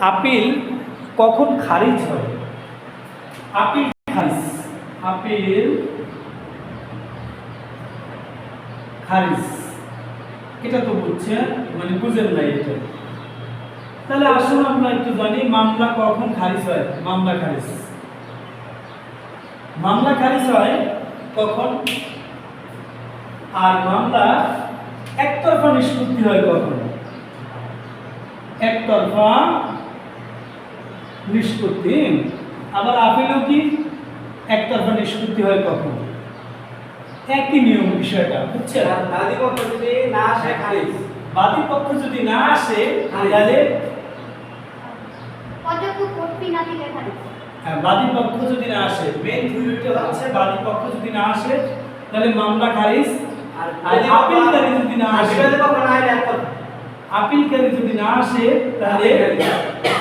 Appeal কখন খারিজ হয় আপিল খারিজ। আপিল খারিজ। এটা তো বুঝছেন? মানে বুঝেন না এটা। তাহলে আসুন আমরা একটু জানি, মামলা কখন খারিজ হয়? মামলা খারিজ। মামলা খারিজ হয় কখন? আর মামলা একতরফা নিষ্পত্তি হয় কখন? একতরফা নিষ্পত্তি আবার আপিলও কি? একতরফা নিষ্পত্তি হয় কখন। একই নিয়ম বিষয়টা বুঝছেন? পক্ষ যদি না আসে খারিজ বাদী পক্ষ যদি না আসে তাহলে? হ্যাঁ, বাদী পক্ষ যদি না আসে মেন থিওরিটা হচ্ছে বাদী পক্ষ যদি না আসে তাহলে মামলা খারিজ। আর আপিলকারী যদি না আসে আপিলকারী যদি না আসে তাহলে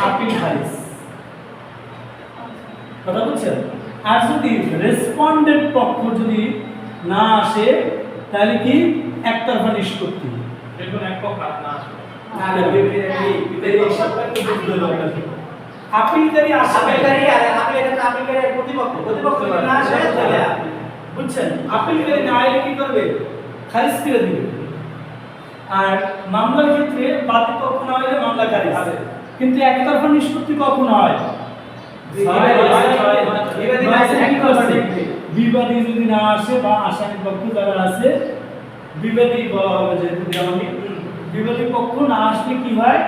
আপিল খারিজ। কথা বুঝছেন আর যদি রেসপন্ডেন্ট পক্ষ যদি না আসে তাহলে কি একতরফা নিষ্পত্তি আপিলকারী আসে আর আপিলকারী প্রতিপক্ষ প্রতিপক্ষ না আসে তাহলে বুঝছেন আপিলকারী না এলে কি করবে খারিজ করে দিবে আর মামলার ক্ষেত্রে বাদী পক্ষ না হলে মামলা খারিজ কিন্তু একতরফা নিষ্পত্তি কখন হয় বিবাদী যদি না আসে বা আসামি পক্ষ যারা আছে বিবাদী বলা হবে যেহেতু যেমন বিবাদী পক্ষ না আসলে কি হয়?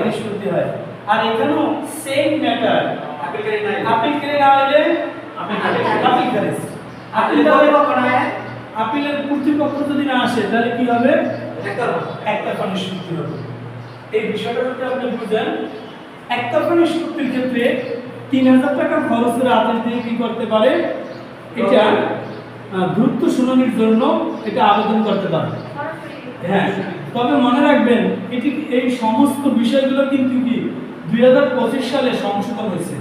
নিষ্পত্তি হয়। আর এখানেও সেম ম্যাটার না এলে আপিলকারী না হলে আপিল আপিল খারিজ আপিল আপিল প্রতিপক্ষ না আপিলের কর্তৃপক্ষ যদি না আসে তাহলে কি হবে? একতরফা নিষ্পত্তি হবে। এই বিষয়টা যদি আপনি বুঝেন একতরফা নিষ্পত্তির ক্ষেত্রে তিন হাজার টাকা খরচের আদেশ দিয়ে কি করতে পারে? এটা দ্রুত শুনানির জন্য এটা আবেদন করতে পারে। হ্যাঁ তবে মনে রাখবেন এটি এই সমস্ত বিষয়গুলো কিন্তু কি দুই হাজার পঁচিশ সালে সংশোধন হয়েছে।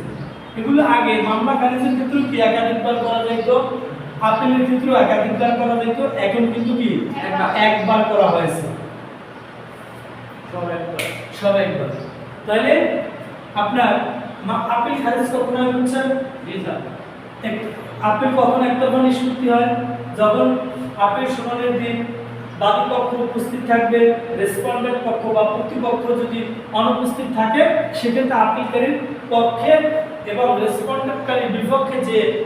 এগুলো আগে মামলা খারিজের ক্ষেত্রেও কি একাধিকবার করা যাইতো? আপিলের ক্ষেত্রেও একাধিকবার করা যাইতো। এখন কিন্তু কি একবার। করা হয়েছে। সব একবার। তাহলে আপনার আপিল খারিজ কখন হয় এক- আপিল কখন একতরফা নিষ্পত্তি হয়? যখন আপিল শুনানির দিন, বাদী পক্ষ উপস্থিত থাকবে রেসপন্ডেন্ট পক্ষ বা প্রতিপক্ষ যদি অনুপস্থিত থাকে, সেক্ষেত্রে আপিলকারীর পক্ষে এবং রেসপন্ডেন্টকারীর বিপক্ষে যে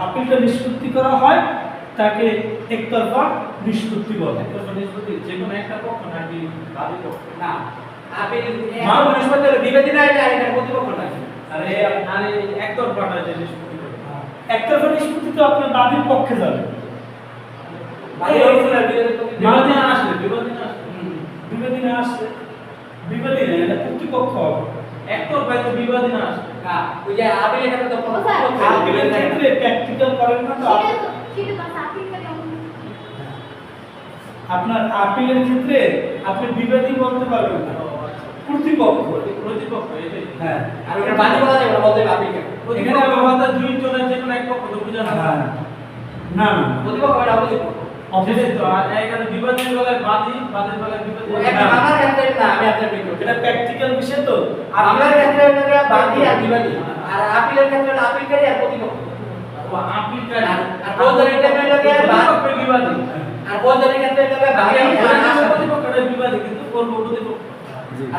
আপিলটা নিষ্পত্তি করা হয়, তাকে একতরফা নিষ্পত্তি বলে। একতরফা নিষ্পত্তি, যে কোনো একটা পক্ষ নাকি বাদী পক্ষ? না। আপিল মা- মা নিষ্পত্তি হলে বিবাদী না এলে এটা প্রতিপক্ষ না আরে আর একতরফাটা যে নিষ্পত্তি একতরফা নিষ্পত্তি তো আপনার পক্ষে যাবে। বিরোধী না। আসলে না না আসলে না এটা হবে। তো না আসলে। ওই যে তো ক্ষেত্রে প্র্যাকটিক্যাল করেন না তো আপনার আপিলের ক্ষেত্রে আপনি বিবাদী বলতে পারবেন না। কর্তৃপক্ষ প্রতিপক্ষ হ্যাঁ। আর ওটা বাদী বলা যাবে না বলতে হবে আপিলকে প্রতিপক্ষ দুই জনের যে কোনো এক পক্ষ তো বোঝানো হ্যাঁ। না না। প্রতিপক্ষ এটা অপোজিট পক্ষ। তো আর এখানে বিবাদীর বেলায় বাদী বাদীর বেলায় বিবাদী একটা মামলার ক্ষেত্রে না আমি আপনার বিক্রি এটা প্র্যাকটিক্যাল বিষয় তো। আর মামলার ক্ষেত্রে হলো বাদী আর বিবাদী আর আপিলের ক্ষেত্রে আপিলকারী আর প্রতিপক্ষ। আপিলকারী। আর- আর ক্ষেত্রে হলো গিয়ে বিবাদী আর ফৌজদারির ক্ষেত্রে হলো বাদী বাদী আর আসামি। প্রতিপক্ষটা বিবাদী কিন্তু করব প্রতিপক্ষ